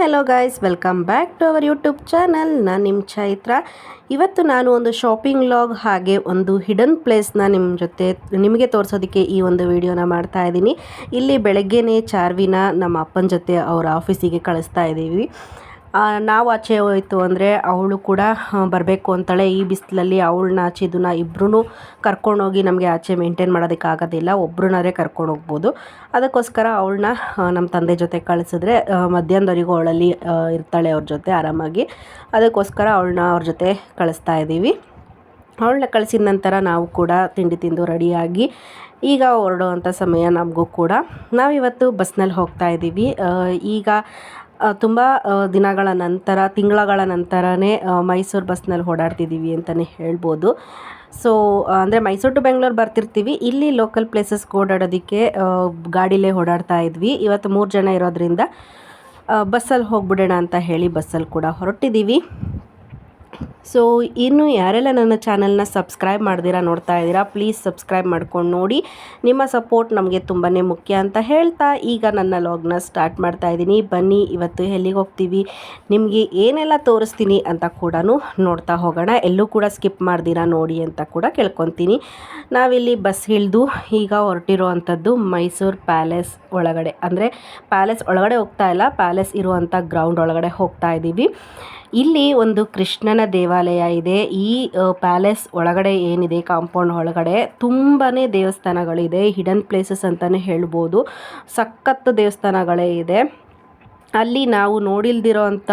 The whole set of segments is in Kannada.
Hello guys welcome back to our YouTube channel ನಾನು ನಿಮ್ಮ ಚೈತ್ರ. ಇವತ್ತು ನಾನು ಒಂದು ಶಾಪಿಂಗ್ ಲಾಗ್ ಹಾಗೆ ಒಂದು ಹಿಡನ್ ಪ್ಲೇಸ್ನ ನಿಮ್ಮ ಜೊತೆ ನಿಮಗೆ ತೋರಿಸೋದಕ್ಕೆ ಈ ಒಂದು ವಿಡಿಯೋನ ಮಾಡ್ತಾ ಇದ್ದೀನಿ. ಇಲ್ಲಿ ಬೆಳಗ್ಗೆನೇ ಚಾರ್ವಿನ ನಮ್ಮ ಅಪ್ಪನ ಜೊತೆ ಅವರ ಆಫೀಸಿಗೆ ಕಳಿಸ್ತಾ ಇದ್ದೀವಿ ನಾವು ಆಚೆ ಹೋಯಿತು ಅಂದರೆ ಅವಳು ಕೂಡ ಬರಬೇಕು ಅಂತಾಳೆ. ಈ ಬಿಸಿಲಲ್ಲಿ ಅವಳನ್ನ ಆಚೆ ಇದನ್ನ ಇಬ್ಬರೂ ಕರ್ಕೊಂಡೋಗಿ ನಮಗೆ ಆಚೆ ಮೇಂಟೈನ್ ಮಾಡೋದಕ್ಕೆ ಆಗೋದಿಲ್ಲ. ಒಬ್ರನ್ನಾರೆ ಕರ್ಕೊಂಡು ಹೋಗ್ಬೋದು ಅದಕ್ಕೋಸ್ಕರ ಅವಳನ್ನ ನಮ್ಮ ತಂದೆ ಜೊತೆ ಕಳಿಸಿದ್ರೆ ಮಧ್ಯಾಹ್ನದವರೆಗೂ ಅವಳಲ್ಲಿ ಇರ್ತಾಳೆ ಅವ್ರ ಜೊತೆ ಆರಾಮಾಗಿ. ಅದಕ್ಕೋಸ್ಕರ ಅವಳನ್ನ ಅವ್ರ ಜೊತೆ ಕಳಿಸ್ತಾ ಇದ್ದೀವಿ. ಅವಳನ್ನ ಕಳಿಸಿದ ನಂತರ ನಾವು ಕೂಡ ತಿಂಡಿ ತಿಂದು ರೆಡಿಯಾಗಿ ಈಗ ಹೊರಡುವಂಥ ಸಮಯ ನಮಗೂ ಕೂಡ. ನಾವಿವತ್ತು ಬಸ್ನಲ್ಲಿ ಹೋಗ್ತಾ ಇದ್ದೀವಿ. ಈಗ ತುಂಬ ದಿನಗಳ ನಂತರ ತಿಂಗಳ ನಂತರನೇ ಮೈಸೂರು ಬಸ್ನಲ್ಲಿ ಓಡಾಡ್ತಿದ್ದೀವಿ ಅಂತಲೇ ಹೇಳ್ಬೋದು. ಸೊ ಅಂದರೆ ಮೈಸೂರು ಟು ಬೆಂಗಳೂರು ಬರ್ತಿರ್ತೀವಿ. ಇಲ್ಲಿ ಲೋಕಲ್ ಪ್ಲೇಸಸ್ಗೆ ಓಡಾಡೋದಕ್ಕೆ ಗಾಡಿಲೇ ಓಡಾಡ್ತಾ ಇದ್ವಿ. ಇವತ್ತು ಮೂರು ಜನ ಇರೋದ್ರಿಂದ ಬಸ್ಸಲ್ಲಿ ಹೋಗ್ಬಿಡೋಣ ಅಂತ ಹೇಳಿ ಬಸ್ಸಲ್ಲಿ ಕೂಡ ಹೊರಟಿದ್ದೀವಿ. ಸೊ ಇನ್ನು ಯಾರೆಲ್ಲ ನನ್ನ ಚಾನಲ್ನ ಸಬ್ಸ್ಕ್ರೈಬ್ ಮಾಡ್ದಿರಾ ನೋಡ್ತಾ ಇದ್ದೀರಾ ಪ್ಲೀಸ್ ಸಬ್ಸ್ಕ್ರೈಬ್ ಮಾಡ್ಕೊಂಡು ನೋಡಿ. ನಿಮ್ಮ ಸಪೋರ್ಟ್ ನಮಗೆ ತುಂಬಾ ಮುಖ್ಯ ಅಂತ ಹೇಳ್ತಾ ಈಗ ನನ್ನ ಲಾಗ್ನ ಸ್ಟಾರ್ಟ್ ಮಾಡ್ತಾ ಇದ್ದೀನಿ. ಬನ್ನಿ, ಇವತ್ತು ಎಲ್ಲಿಗೆ ಹೋಗ್ತೀವಿ, ನಿಮಗೆ ಏನೆಲ್ಲ ತೋರಿಸ್ತೀನಿ ಅಂತ ಕೂಡ ನೋಡ್ತಾ ಹೋಗೋಣ. ಎಲ್ಲೂ ಕೂಡ ಸ್ಕಿಪ್ ಮಾಡ್ದಿರಾ ನೋಡಿ ಅಂತ ಕೂಡ ಕೇಳ್ಕೊತೀನಿ. ನಾವಿಲ್ಲಿ ಬಸ್ ಇಳಿದು ಈಗ ಹೊರಟಿರೋ ಅಂಥದ್ದು ಮೈಸೂರು ಪ್ಯಾಲೇಸ್ ಒಳಗಡೆ. ಅಂದರೆ ಪ್ಯಾಲೇಸ್ ಒಳಗಡೆ ಹೋಗ್ತಾ ಇಲ್ಲ, ಪ್ಯಾಲೇಸ್ ಇರುವಂಥ ಗ್ರೌಂಡ್ ಒಳಗಡೆ ಹೋಗ್ತಾ ಇದ್ದೀವಿ. ಇಲ್ಲಿ ಒಂದು ಕೃಷ್ಣನ ದೇವಾಲಯ ಇದೆ. ಈ ಪ್ಯಾಲೇಸ್ ಒಳಗಡೆ ಏನಿದೆ, ಕಾಂಪೌಂಡ್ ಒಳಗಡೆ ತುಂಬಾ ದೇವಸ್ಥಾನಗಳಿದೆ. ಹಿಡನ್ ಪ್ಲೇಸಸ್ ಅಂತಲೇ ಹೇಳ್ಬೋದು. ಸಖತ್ತು ದೇವಸ್ಥಾನಗಳೇ ಇದೆ. ಅಲ್ಲಿ ನಾವು ನೋಡಿಲ್ದಿರೋ ಅಂಥ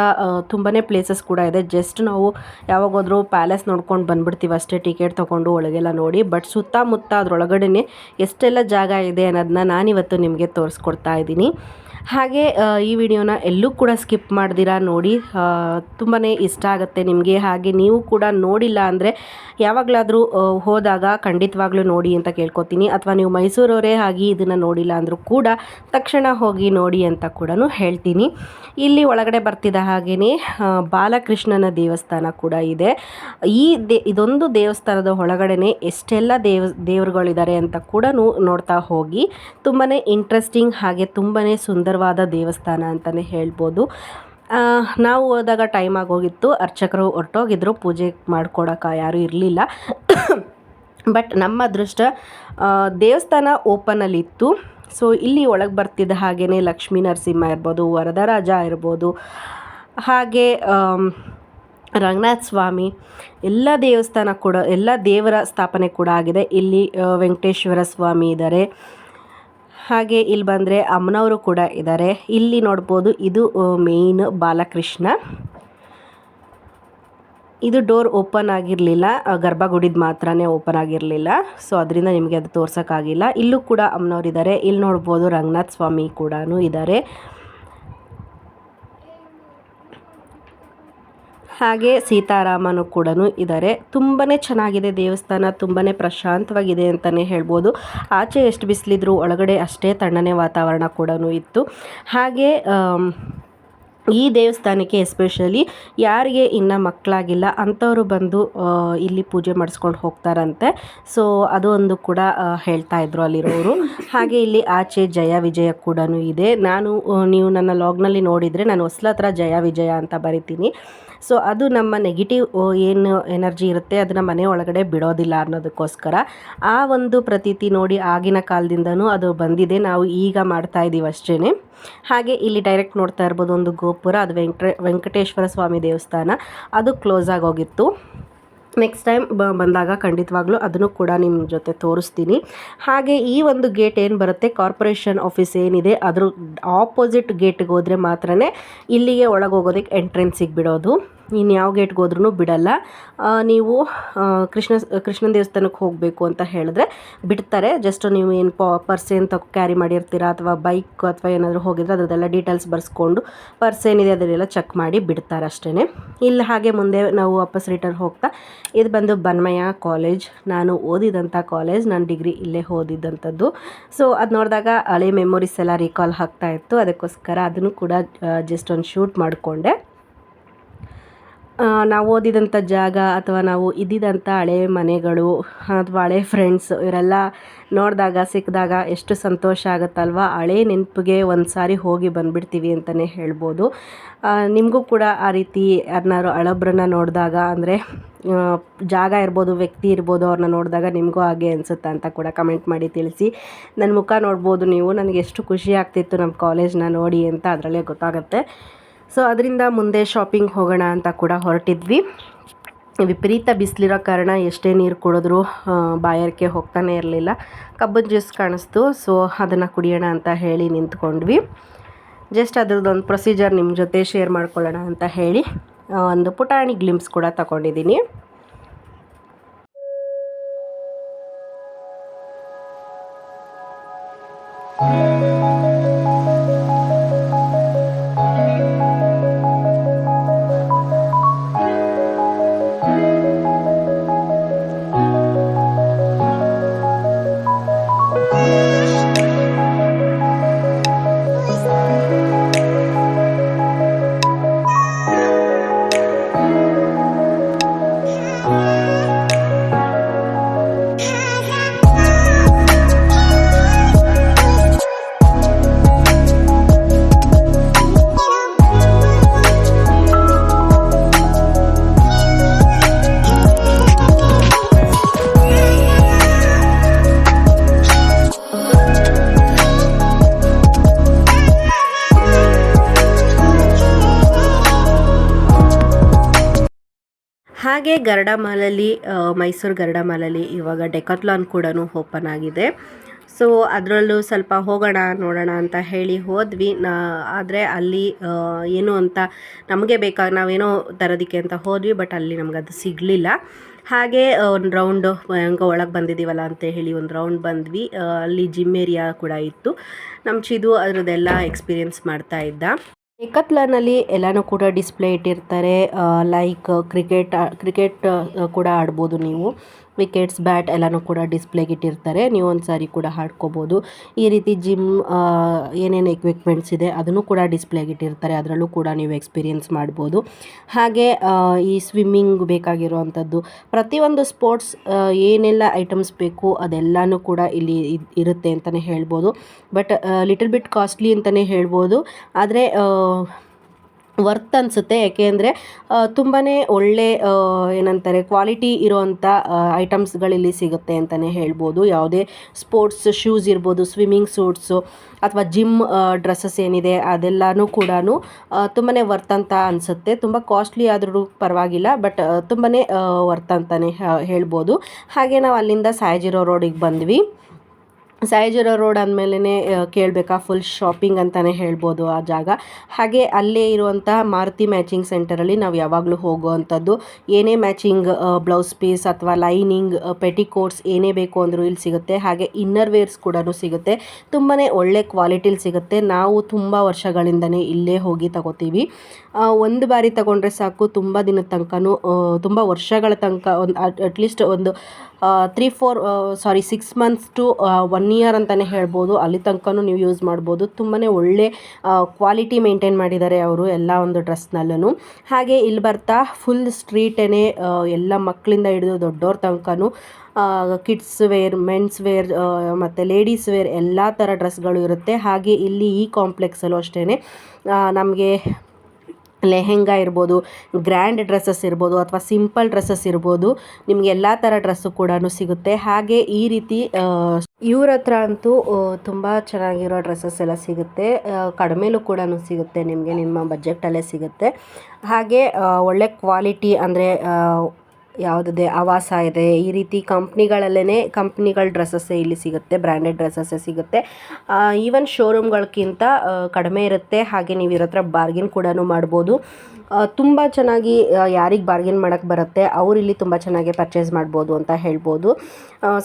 ತುಂಬಾ ಪ್ಲೇಸಸ್ ಕೂಡ ಇದೆ. ಜಸ್ಟ್ ನಾವು ಯಾವಾಗೋದ್ರೂ ಪ್ಯಾಲೇಸ್ ನೋಡ್ಕೊಂಡು ಬಂದ್ಬಿಡ್ತೀವಿ ಅಷ್ಟೇ ಟಿಕೆಟ್ ತೊಗೊಂಡು ಒಳಗೆಲ್ಲ ನೋಡಿ. ಬಟ್ ಸುತ್ತಮುತ್ತ ಅದರೊಳಗಡೆ ಎಷ್ಟೆಲ್ಲ ಜಾಗ ಇದೆ ಅನ್ನೋದನ್ನ ನಾನಿವತ್ತು ನಿಮಗೆ ತೋರಿಸ್ಕೊಡ್ತಾ ಇದ್ದೀನಿ. ಹಾಗೆ ಈ ವಿಡಿಯೋನ ಎಲ್ಲೂ ಕೂಡ ಸ್ಕಿಪ್ ಮಾಡ್ದಿರಾ ನೋಡಿ. ತುಂಬಾ ಇಷ್ಟ ಆಗುತ್ತೆ ನಿಮಗೆ. ಹಾಗೆ ನೀವು ಕೂಡ ನೋಡಿಲ್ಲ ಅಂದರೆ ಯಾವಾಗಲಾದರೂ ಹೋದಾಗ ಖಂಡಿತವಾಗ್ಲೂ ನೋಡಿ ಅಂತ ಕೇಳ್ಕೊತೀನಿ. ಅಥವಾ ನೀವು ಮೈಸೂರವರೇ ಆಗಿ ಇದನ್ನು ನೋಡಿಲ್ಲ ಅಂದರೂ ಕೂಡ ತಕ್ಷಣ ಹೋಗಿ ನೋಡಿ ಅಂತ ಕೂಡ ಹೇಳ್ತೀನಿ. ಇಲ್ಲಿ ಒಳಗಡೆ ಬರ್ತಿದ್ದ ಹಾಗೆಯೇ ಬಾಲಕೃಷ್ಣನ ದೇವಸ್ಥಾನ ಕೂಡ ಇದೆ. ಈ ಇದೊಂದು ದೇವಸ್ಥಾನದ ಒಳಗಡೆನೆ ಎಷ್ಟೆಲ್ಲ ದೇವ ದೇವರುಗಳಿದ್ದಾರೆ ಅಂತ ಕೂಡ ನೋಡ್ತಾ ಹೋಗಿ. ತುಂಬಾ ಇಂಟ್ರೆಸ್ಟಿಂಗ್ ಹಾಗೆ ತುಂಬಾ ಸುಂದರವಾದ ದೇವಸ್ಥಾನ ಅಂತಲೇ ಹೇಳ್ಬೋದು. ನಾವು ಹೋದಾಗ ಟೈಮ್ ಆಗೋಗಿತ್ತು. ಅರ್ಚಕರು ಹೊರಟೋಗಿದ್ರು. ಪೂಜೆ ಮಾಡ್ಕೊಡೋಕೆ ಯಾರೂ ಇರಲಿಲ್ಲ. ಬಟ್ ನಮ್ಮ ಅದೃಷ್ಟ ದೇವಸ್ಥಾನ ಓಪನಲ್ಲಿತ್ತು ಸೊ ಇಲ್ಲಿ ಒಳಗೆ ಬರ್ತಿದ್ದ ಹಾಗೆಯೇ ಲಕ್ಷ್ಮೀ ನರಸಿಂಹ ಇರ್ಬೋದು, ವರದರಾಜ ಇರ್ಬೋದು, ಹಾಗೆ ರಂಗನಾಥ ಸ್ವಾಮಿ, ಎಲ್ಲ ದೇವಸ್ಥಾನ ಕೂಡ, ಎಲ್ಲ ದೇವರ ಸ್ಥಾಪನೆ ಕೂಡ ಆಗಿದೆ. ಇಲ್ಲಿ ವೆಂಕಟೇಶ್ವರ ಸ್ವಾಮಿ ಇದ್ದಾರೆ ಹಾಗೆ ಇಲ್ಲಿ ಬಂದರೆ ಅಮ್ಮನವರು ಕೂಡ ಇದ್ದಾರೆ ಇಲ್ಲಿ ನೋಡ್ಬೋದು ಇದು ಮೇಯ್ನ್ ಬಾಲಕೃಷ್ಣ. ಇದು ಡೋರ್ ಓಪನ್ ಆಗಿರಲಿಲ್ಲ. ಗರ್ಭಗುಡಿದ ಮಾತ್ರನೇ ಓಪನ್ ಆಗಿರಲಿಲ್ಲ. ಸೊ ಅದರಿಂದ ನಿಮಗೆ ಅದು ತೋರ್ಸೋಕ್ಕಾಗಿಲ್ಲ. ಇಲ್ಲೂ ಕೂಡ ಅಮ್ಮನವ್ರು ಇದ್ದಾರೆ ಇಲ್ಲಿ ನೋಡ್ಬೋದು ರಂಗನಾಥ ಸ್ವಾಮಿ ಕೂಡ ಇದ್ದಾರೆ ಹಾಗೆ ಸೀತಾರಾಮನು ಕೂಡ ಇದ್ದಾರೆ ತುಂಬಾ ಚೆನ್ನಾಗಿದೆ ದೇವಸ್ಥಾನ ತುಂಬಾ ಪ್ರಶಾಂತವಾಗಿದೆ ಅಂತಲೇ ಹೇಳ್ಬೋದು. ಆಚೆ ಎಷ್ಟು ಬಿಸಿಲಿದ್ರು ಒಳಗಡೆ ಅಷ್ಟೇ ತಣ್ಣನೆ ವಾತಾವರಣ ಕೂಡ ಇತ್ತು. ಹಾಗೆ ಈ ದೇವಸ್ಥಾನಕ್ಕೆ ಎಸ್ಪೆಷಲಿ ಯಾರಿಗೆ ಇನ್ನು ಮಕ್ಕಳಾಗಿಲ್ಲ, ಅಂಥವರು ಬಂದು ಇಲ್ಲಿ ಪೂಜೆ ಮಾಡಿಸ್ಕೊಂಡು ಹೋಗ್ತಾರಂತೆ. ಸೊ ಅದು ಒಂದು ಕೂಡ ಹೇಳ್ತಾ ಇದ್ರು ಅಲ್ಲಿರೋರು. ಹಾಗೆ ಇಲ್ಲಿ ಆಚೆ ಜಯ ವಿಜಯ ಕೂಡ ಇದೆ. ನಾನು ನೀವು ನನ್ನ ಲಾಗ್ನಲ್ಲಿ ನೋಡಿದರೆ ನಾನು ಹೊಸ್ಲ ಹತ್ರ ಜಯ ವಿಜಯ ಅಂತ ಬರಿತೀನಿ. ಸೊ ಅದು ನಮ್ಮ ನೆಗೆಟಿವ್ ಏನು ಎನರ್ಜಿ ಇರುತ್ತೆ, ಅದನ್ನು ಮನೆ ಒಳಗಡೆ ಬಿಡೋದಿಲ್ಲ ಅನ್ನೋದಕ್ಕೋಸ್ಕರ ಆ ಒಂದು ಪ್ರತೀತಿ ನೋಡಿ ಆಗಿನ ಕಾಲದಿಂದನೂ ಅದು ಬಂದಿದೆ. ನಾವು ಈಗ ಮಾಡ್ತಾ ಇದ್ದೀವಿ ಅಷ್ಟೇ ಹಾಗೆ ಇಲ್ಲಿ ಡೈರೆಕ್ಟ್ ನೋಡ್ತಾ ಇರ್ಬೋದು ಒಂದು ಗೋಪುರ, ಅದು ವೆಂಕಟ ವೆಂಕಟೇಶ್ವರ ಸ್ವಾಮಿ ದೇವಸ್ಥಾನ. ಅದು ಕ್ಲೋಸ್ ಆಗೋಗಿತ್ತು ನೆಕ್ಸ್ಟ್ ಟೈಮ್ ಬ, ಬಂದಾಗ ಖಂಡಿತವಾಗ್ಲೂ ಅದನ್ನು ಕೂಡ ನಿಮ್ಮ ಜೊತೆ ತೋರಿಸ್ತೀನಿ. ಹಾಗೆ ಈ ಒಂದು ಗೇಟ್ ಏನು ಬರುತ್ತೆ? ಕಾರ್ಪೊರೇಷನ್ ಆಫೀಸ್ ಏನಿದೆ? ಅದ್ರ ಆಪೋಸಿಟ್ ಗೇಟ್ಗೆ ಹೋದರೆ ಮಾತ್ರ ಇಲ್ಲಿಗೆ ಒಳಗೆ ಹೋಗೋದಕ್ಕೆ ಎಂಟ್ರೆನ್ಸಿಗೆ ಬಿಡೋದು ಇನ್ನು ಯಾವ ಗೇಟ್ಗೆ ಹೋದ್ರೂ ಬಿಡಲ್ಲ. ನೀವು ಕೃಷ್ಣ ಕೃಷ್ಣ, ಕೃಷ್ಣನ ದೇವಸ್ಥಾನಕ್ಕೆ ಹೋಗಬೇಕು ಅಂತ ಹೇಳಿದ್ರೆ ಬಿಡ್ತಾರೆ. ಜಸ್ಟ್ ನೀವು ಏನು ಪರ್ಸ್ ಏನು ತಗೊ ಕ್ಯಾರಿ ಮಾಡಿರ್ತೀರಾ ಅಥವಾ ಬೈಕ್ ಅಥವಾ ಏನಾದರೂ ಹೋಗಿದ್ರೆ ಅದರದ್ದೆಲ್ಲ ಡೀಟೇಲ್ಸ್ ಬರೆಸ್ಕೊಂಡು ಪರ್ಸ್ ಏನಿದೆ ಅದನ್ನೆಲ್ಲ ಚೆಕ್ ಮಾಡಿ ಬಿಡ್ತಾರೆ ಅಷ್ಟೇ ಇಲ್ಲಿ ಹಾಗೆ ಮುಂದೆ ನಾವು ವಾಪಸ್ ರಿಟರ್ನ್ ಹೋಗ್ತಾ, ಇದು ಬಂದು ಬನ್ಮಯ ಕಾಲೇಜ್ ನಾನು ಓದಿದಂಥ ಕಾಲೇಜ್ ನಾನು ಡಿಗ್ರಿ ಇಲ್ಲೇ ಓದಿದ್ದಂಥದ್ದು ಸೊ ಅದು ನೋಡಿದಾಗ ಹಳೆ ಮೆಮೊರೀಸ್ ಎಲ್ಲ ರೀಕಾಲ್ ಆಗ್ತಾ ಇತ್ತು. ಅದಕ್ಕೋಸ್ಕರ ಅದನ್ನು ಕೂಡ ಜಸ್ಟ್ ಒಂದು ಶೂಟ್ ಮಾಡಿಕೊಂಡೆ. ನಾವು ಓದಿದಂಥ ಜಾಗ ಅಥವಾ ನಾವು ಇದ್ದಿದ್ದಂಥ ಹಳೆ ಮನೆಗಳು ಅಥವಾ ಹಳೆ ಫ್ರೆಂಡ್ಸ್ ಇವರೆಲ್ಲ ನೋಡಿದಾಗ, ಸಿಕ್ಕಿದಾಗ ಎಷ್ಟು ಸಂತೋಷ ಆಗುತ್ತಲ್ವ? ಹಳೆ ನೆನಪಿಗೆ ಒಂದು ಸಾರಿ ಹೋಗಿ ಬಂದುಬಿಡ್ತೀವಿ ಅಂತಲೇ ಹೇಳ್ಬೋದು. ನಿಮಗೂ ಕೂಡ ಆ ರೀತಿ ಯಾರನ್ನಾರು ಹಳಬ್ರನ್ನ ನೋಡಿದಾಗ ಅಂದರೆ ಜಾಗ ಇರ್ಬೋದು, ವ್ಯಕ್ತಿ ಇರ್ಬೋದು ಅವ್ರನ್ನ ನೋಡಿದಾಗ ನಿಮಗೂ ಹಾಗೆ ಅನಿಸುತ್ತೆ ಅಂತ ಕೂಡ ಕಮೆಂಟ್ ಮಾಡಿ ತಿಳಿಸಿ. ನನ್ನ ಮುಖ ನೋಡ್ಬೋದು ನೀವು, ನನಗೆ ಎಷ್ಟು ಖುಷಿ ಆಗ್ತಿತ್ತು ನಮ್ಮ ಕಾಲೇಜ್ನ ನೋಡಿ ಅಂತ ಅದರಲ್ಲೇ ಗೊತ್ತಾಗುತ್ತೆ. ಸೊ ಅದರಿಂದ ಮುಂದೆ ಶಾಪಿಂಗ್ ಹೋಗೋಣ ಅಂತ ಕೂಡ ಹೊರಟಿದ್ವಿ. ವಿಪರೀತ ಬಿಸಿಲಿರೋ ಕಾರಣ ಎಷ್ಟೇ ನೀರು ಕುಡಿದ್ರೂ ಬಾಯಾರಿಕೆ ಹೋಗ್ತಾನೆ ಇರಲಿಲ್ಲ. ಕಬ್ಬಿನ ಜ್ಯೂಸ್ ಕಾಣಿಸ್ತು. ಸೊ ಅದನ್ನು ಕುಡಿಯೋಣ ಅಂತ ಹೇಳಿ ನಿಂತ್ಕೊಂಡ್ವಿ. ಜಸ್ಟ್ ಅದ್ರದ್ದೊಂದು ಪ್ರೊಸೀಜರ್ ನಿಮ್ಮ ಜೊತೆ ಶೇರ್ ಮಾಡ್ಕೊಳ್ಳೋಣ ಅಂತ ಹೇಳಿ ಒಂದು ಪುಟಾಣಿ ಗ್ಲಿಮ್ಸ್ ಕೂಡ ತಗೊಂಡಿದ್ದೀನಿ. ಗರುಡ ಮಾಲಲ್ಲಿ ಮೈಸೂರು ಗರ್ಡ ಮಾಲಲ್ಲಿ ಇವಾಗ ಡೆಕತ್ಲಾನ್ ಕೂಡ ಓಪನ್ ಆಗಿದೆ. ಸೊ, ಅದರಲ್ಲೂ ಸ್ವಲ್ಪ ಹೋಗೋಣ, ನೋಡೋಣ ಅಂತ ಹೇಳಿ ಹೋದ್ವಿ. ನಾ, ಆದರೆ ಅಲ್ಲಿ ಏನು ಅಂತ ನಮಗೆ ಬೇಕಾಗ ನಾವೇನೋ ತರೋದಕ್ಕೆ ಅಂತ ಹೋದ್ವಿ, ಬಟ್ ಅಲ್ಲಿ ನಮ್ಗೆ ಅದು ಸಿಗಲಿಲ್ಲ. ಹಾಗೆ ಒಂದು ರೌಂಡು ಹೆಂಗೆ ಒಳಗೆ ಬಂದಿದ್ದೀವಲ್ಲ ಅಂತ ಹೇಳಿ ಒಂದು ರೌಂಡ್ ಬಂದ್ವಿ. ಅಲ್ಲಿ ಜಿಮ್ ಏರಿಯಾ ಕೂಡ ಇತ್ತು. ನಮ್ಮ ಚಿದು ಅದರದ್ದೆಲ್ಲ ಎಕ್ಸ್ಪೀರಿಯನ್ಸ್ ಮಾಡ್ತಾ ಇದ್ದ. ಏಕತ್ಲನಲ್ಲಿ ಎಲ್ಲನೂ ಕೂಡ ಡಿಸ್ಪ್ಲೇ ಇಟ್ಟಿರ್ತಾರೆ ಲೈಕ್ ಕ್ರಿಕೆಟ್ ಕ್ರಿಕೆಟ್ ಕೂಡ ಆಡ್ಬೋದು ನೀವು. ವಿಕೆಟ್ಸ್, ಬ್ಯಾಟ್ ಎಲ್ಲನೂ ಕೂಡ ಡಿಸ್ಪ್ಲೇಗೆ ಇಟ್ಟಿರ್ತಾರೆ. ನೀವು ಒಂದು ಸಾರಿ ಕೂಡ ಹಾಡ್ಕೋಬೋದು ಈ ರೀತಿ ಜಿಮ್ ಏನೇನು ಎಕ್ವಿಪ್ಮೆಂಟ್ಸ್ ಇದೆ ಅದನ್ನು ಕೂಡ ಡಿಸ್ಪ್ಲೇಗೆ ಇಟ್ಟಿರ್ತಾರೆ. ಅದರಲ್ಲೂ ಕೂಡ ನೀವು ಎಕ್ಸ್ಪೀರಿಯನ್ಸ್ ಮಾಡ್ಬೋದು. ಹಾಗೆ ಈ ಸ್ವಿಮ್ಮಿಂಗ್ ಬೇಕಾಗಿರುವಂಥದ್ದು. ಪ್ರತಿಯೊಂದು ಸ್ಪೋರ್ಟ್ಸ್ ಏನೆಲ್ಲ ಐಟಮ್ಸ್ ಬೇಕು ಅದೆಲ್ಲನೂ ಕೂಡ ಇಲ್ಲಿ ಇರುತ್ತೆ ಅಂತಲೇ ಹೇಳ್ಬೋದು. ಬಟ್ ಲಿಟಲ್ ಬಿಟ್ ಕಾಸ್ಟ್ಲಿ ಅಂತಲೇ ಹೇಳ್ಬೋದು. ಆದರೆ ವರ್ತ್ ಅನಿಸುತ್ತೆ. ಯಾಕೆಂದರೆ ತುಂಬಾ ಒಳ್ಳೆ ಏನಂತಾರೆ, ಕ್ವಾಲಿಟಿ ಇರೋವಂಥ ಐಟಮ್ಸ್ಗಳಿಲ್ಲಿ ಸಿಗುತ್ತೆ ಅಂತಲೇ ಹೇಳ್ಬೋದು. ಯಾವುದೇ ಸ್ಪೋರ್ಟ್ಸ್ ಶೂಸ್ ಇರ್ಬೋದು ಸ್ವಿಮ್ಮಿಂಗ್ ಸೂಟ್ಸು ಅಥವಾ ಜಿಮ್ ಡ್ರೆಸ್ಸಸ್ ಏನಿದೆ, ಅದೆಲ್ಲನೂ ಕೂಡ ತುಂಬಾ ವರ್ತ್ ಅಂತ ಅನಿಸುತ್ತೆ. ತುಂಬ ಕಾಸ್ಟ್ಲಿ ಆದರೂ ಪರವಾಗಿಲ್ಲ ಬಟ್ ತುಂಬಾ ವರ್ತ್ ಅಂತಲೇ ಹೇಳ್ಬೋದು. ಹಾಗೆ ನಾವು ಅಲ್ಲಿಂದ ಸಾಯಜಿರೋ ರೋಡಿಗೆ ಬಂದ್ವಿ. ಸಾಯಜಿರೋ ರೋಡ್ ಅಂದಮೇಲೆ ಕೇಳಬೇಕಾ? ಫುಲ್ ಶಾಪಿಂಗ್ ಅಂತಲೇ ಹೇಳ್ಬೋದು ಆ ಜಾಗ. ಹಾಗೆ ಅಲ್ಲೇ ಇರುವಂಥ ಮಾರುತಿ ಮ್ಯಾಚಿಂಗ್ ಸೆಂಟರಲ್ಲಿ ನಾವು ಯಾವಾಗಲೂ ಹೋಗುವಂಥದ್ದು. ಏನೇ ಮ್ಯಾಚಿಂಗ್ ಬ್ಲೌಸ್ ಪೀಸ್ ಅಥವಾ ಲೈನಿಂಗ್ ಪೆಟಿಕೋಟ್ಸ್ ಏನೇ ಬೇಕು ಅಂದರೂ ಇಲ್ಲಿ ಸಿಗುತ್ತೆ. ಹಾಗೆ ಇನ್ನರ್ ವೇರ್ಸ್ ಕೂಡ ಸಿಗುತ್ತೆ. ತುಂಬಾ ಒಳ್ಳೆ ಕ್ವಾಲಿಟಿಲಿ ಸಿಗುತ್ತೆ. ನಾವು ತುಂಬ ವರ್ಷಗಳಿಂದನೇ ಇಲ್ಲೇ ಹೋಗಿ ತಗೋತೀವಿ. ಒಂದು ಬಾರಿ ತಗೊಂಡ್ರೆ ಸಾಕು, ತುಂಬ ದಿನದ ತನಕನೂ ತುಂಬ ವರ್ಷಗಳ ತನಕ, ಒಂದು ಅಟ್ಲೀಸ್ಟ್ ಒಂದು three four sorry six months to one year ಅಂತಲೇ ಹೇಳ್ಬೋದು. ಅಲ್ಲಿ ತನಕನೂ ನೀವು ಯೂಸ್ ಮಾಡ್ಬೋದು. ತುಂಬಾ ಒಳ್ಳೆ ಕ್ವಾಲಿಟಿ ಮೇಂಟೈನ್ ಮಾಡಿದ್ದಾರೆ ಅವರು ಎಲ್ಲ ಒಂದು ಡ್ರೆಸ್ನಲ್ಲೂ ಹಾಗೆ ಇಲ್ಲಿ ಬರ್ತಾ ಫುಲ್ ಸ್ಟ್ರೀಟೇ ಎಲ್ಲ ಮಕ್ಕಳಿಂದ ಹಿಡಿದು ದೊಡ್ಡವ್ರ ತನಕನೂ ಕಿಡ್ಸ್ ವೇರ್ ಮೆನ್ಸ್ ವೇರ್ ಮತ್ತು ಲೇಡೀಸ್ ವೇರ್ ಎಲ್ಲ ಥರ ಡ್ರೆಸ್ಗಳು ಇರುತ್ತೆ. ಹಾಗೆ ಇಲ್ಲಿ ಈ ಕಾಂಪ್ಲೆಕ್ಸಲ್ಲೂ ಅಷ್ಟೇ ನಮಗೆ ಲೆಹೆಂಗಾ ಇರ್ಬೋದು ಗ್ರ್ಯಾಂಡ್ ಡ್ರೆಸ್ಸಸ್ ಇರ್ಬೋದು ಅಥವಾ ಸಿಂಪಲ್ ಡ್ರೆಸ್ಸಸ್ ಇರ್ಬೋದು, ನಿಮಗೆ ಎಲ್ಲ ಥರ ಡ್ರೆಸ್ಸು ಕೂಡ ಸಿಗುತ್ತೆ. ಹಾಗೆ ಈ ರೀತಿ ಇವ್ರ ಹತ್ರ ಅಂತೂ ತುಂಬ ಚೆನ್ನಾಗಿರೋ ಡ್ರೆಸ್ಸಸ್ ಎಲ್ಲ ಸಿಗುತ್ತೆ. ಕಡಿಮೆಲೂ ಕೂಡ ಸಿಗುತ್ತೆ ನಿಮಗೆ, ನಿಮ್ಮ ಬಜೆಟಲ್ಲೇ ಸಿಗುತ್ತೆ. ಹಾಗೆ ಒಳ್ಳೆ ಕ್ವಾಲಿಟಿ ಅಂದರೆ ಯಾವುದಿದೆ ಆವಾಸ ಇದೆ, ಈ ರೀತಿ ಕಂಪ್ನಿಗಳಲ್ಲೇ ಕಂಪ್ನಿಗಳ ಡ್ರೆಸ್ಸಸ್ಸೇ ಇಲ್ಲಿ ಸಿಗುತ್ತೆ ಬ್ರ್ಯಾಂಡೆಡ್ ಡ್ರೆಸ್ಸಸ್ಸೇ ಸಿಗುತ್ತೆ. ಈವನ್ ಶೋರೂಮ್ಗಳಿಗಿಂತ ಕಡಿಮೆ ಇರುತ್ತೆ. ಹಾಗೆ ನೀವು ಇರೋ ಹತ್ರ ಬಾರ್ಗಿನ್ ಕೂಡ ಮಾಡ್ಬೋದು. ತುಂಬ ಚೆನ್ನಾಗಿ ಯಾರಿಗೆ ಬಾರ್ಗಿನ್ ಮಾಡೋಕ್ಕೆ ಬರುತ್ತೆ, ಅವ್ರು ಇಲ್ಲಿ ತುಂಬ ಚೆನ್ನಾಗಿ ಪರ್ಚೇಸ್ ಮಾಡ್ಬೋದು ಅಂತ ಹೇಳ್ಬೋದು.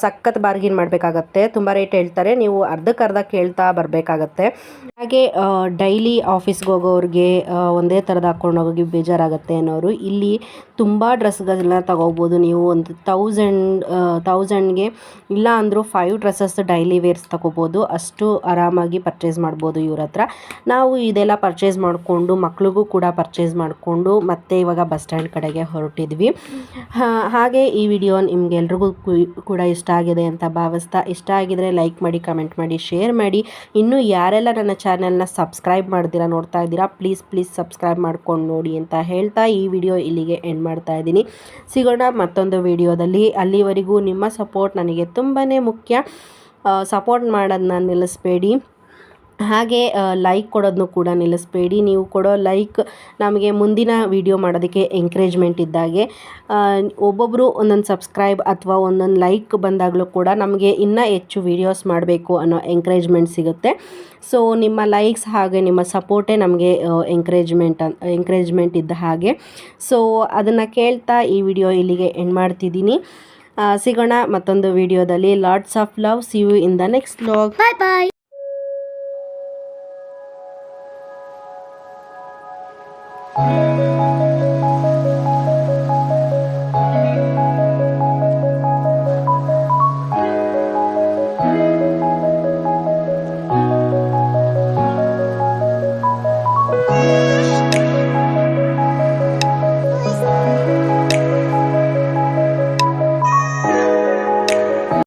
ಸಖತ್ ಬಾರ್ಗಿನ್ ಮಾಡಬೇಕಾಗತ್ತೆ. ತುಂಬ ರೇಟ್ ಹೇಳ್ತಾರೆ. ನೀವು ಅರ್ಧಕ್ಕರ್ಧ ಕೇಳ್ತಾ ಬರಬೇಕಾಗತ್ತೆ. ಹಾಗೆ ಡೈಲಿ ಆಫೀಸ್ಗೆ ಹೋಗೋರಿಗೆ ಒಂದೇ ಥರದ ಹಾಕ್ಕೊಂಡು ಹೋಗಿ ಬೇಜಾರಾಗುತ್ತೆ ಅನ್ನೋರು. ಇಲ್ಲಿ ತುಂಬ ಡ್ರೆಸ್ಗಳನ್ನ ತಗೋಬೋದು ನೀವು. ಒಂದು ತೌಸಂಡ್ ತೌಸಂಡ್ಗೆ ಇಲ್ಲ ಅಂದರೂ ಫೈವ್ ಡ್ರೆಸ್ಸಸ್ ಡೈಲಿ ವೇರ್ಸ್ ತಗೋಬೋದು. ಅಷ್ಟು ಆರಾಮಾಗಿ ಪರ್ಚೇಸ್ ಮಾಡ್ಬೋದು ಇವ್ರ ಹತ್ರ. ನಾವು ಇದೆಲ್ಲ ಪರ್ಚೇಸ್ ಮಾಡಿಕೊಂಡು ಮಕ್ಳಿಗೂ ಕೂಡ ಪರ್ಚೇಸ್ ಮಾಡ್ಬೋದು. ಮಾಡಿಕೊಂಡು ಮತ್ತೆ ಇವಾಗ ಬಸ್ ಸ್ಟ್ಯಾಂಡ್ ಕಡೆಗೆ ಹೊರಟಿದ್ವಿ. ಹಾಗೆ ಈ ವಿಡಿಯೋ ನಿಮಗೆಲ್ರಿಗೂ ಕೂಡ ಇಷ್ಟ ಆಗಿದೆ ಅಂತ ಭಾವಿಸ್ತಾ, ಇಷ್ಟ ಆಗಿದ್ರೆ ಲೈಕ್ ಮಾಡಿ, ಕಮೆಂಟ್ ಮಾಡಿ, ಶೇರ್ ಮಾಡಿ. ಇನ್ನೂ ಯಾರೆಲ್ಲ ನನ್ನ ಚಾನೆಲ್ನ ಸಬ್ಸ್ಕ್ರೈಬ್ ಮಾಡ್ದಿರ ನೋಡ್ತಾ ಇದ್ದೀರಾ, ಪ್ಲೀಸ್ ಪ್ಲೀಸ್ ಸಬ್ಸ್ಕ್ರೈಬ್ ಮಾಡ್ಕೊಂಡು ನೋಡಿ ಅಂತ ಹೇಳ್ತಾ ಈ ವಿಡಿಯೋ ಇಲ್ಲಿಗೆ ಎಂಡ್ ಮಾಡ್ತಾ ಇದ್ದೀನಿ. ಸಿಗೋಣ ಮತ್ತೊಂದು ವಿಡಿಯೋದಲ್ಲಿ. ಅಲ್ಲಿವರೆಗೂ ನಿಮ್ಮ ಸಪೋರ್ಟ್ ನನಗೆ ತುಂಬಾ ಮುಖ್ಯ. ಸಪೋರ್ಟ್ ಮಾಡೋದನ್ನ ನಿಲ್ಲಿಸ್ಬೇಡಿ. ಹಾಗೆ ಲೈಕ್ ಕೊಡೋದನ್ನು ಕೂಡ ನಿಲ್ಲಿಸ್ಬೇಡಿ. ನೀವು ಕೊಡೋ ಲೈಕ್ ನಮಗೆ ಮುಂದಿನ ವಿಡಿಯೋ ಮಾಡೋದಕ್ಕೆ ಎಂಕರೇಜ್ಮೆಂಟ್ ಇದ್ದಾಗೆ. ಒಬ್ಬೊಬ್ಬರು ಒಂದೊಂದು ಸಬ್ಸ್ಕ್ರೈಬ್ ಅಥವಾ ಒಂದೊಂದು ಲೈಕ್ ಬಂದಾಗಲೂ ಕೂಡ ನಮಗೆ ಇನ್ನೂ ಹೆಚ್ಚು ವೀಡಿಯೋಸ್ ಮಾಡಬೇಕು ಅನ್ನೋ ಎಂಕರೇಜ್ಮೆಂಟ್ ಸಿಗುತ್ತೆ. ಸೊ ನಿಮ್ಮ ಲೈಕ್ಸ್ ಹಾಗೆ ನಿಮ್ಮ ಸಪೋರ್ಟೇ ನಮಗೆ ಎಂಕರೇಜ್ಮೆಂಟ್ ಎಂಕರೇಜ್ಮೆಂಟ್ ಇದ್ದ ಹಾಗೆ. ಸೊ ಅದನ್ನು ಕೇಳ್ತಾ ಈ ವಿಡಿಯೋ ಇಲ್ಲಿಗೆ ಎಂಡ್ ಮಾಡ್ತಿದ್ದೀನಿ. ಸಿಗೋಣ ಮತ್ತೊಂದು ವಿಡಿಯೋದಲ್ಲಿ lots of love see you in the next log bye bye.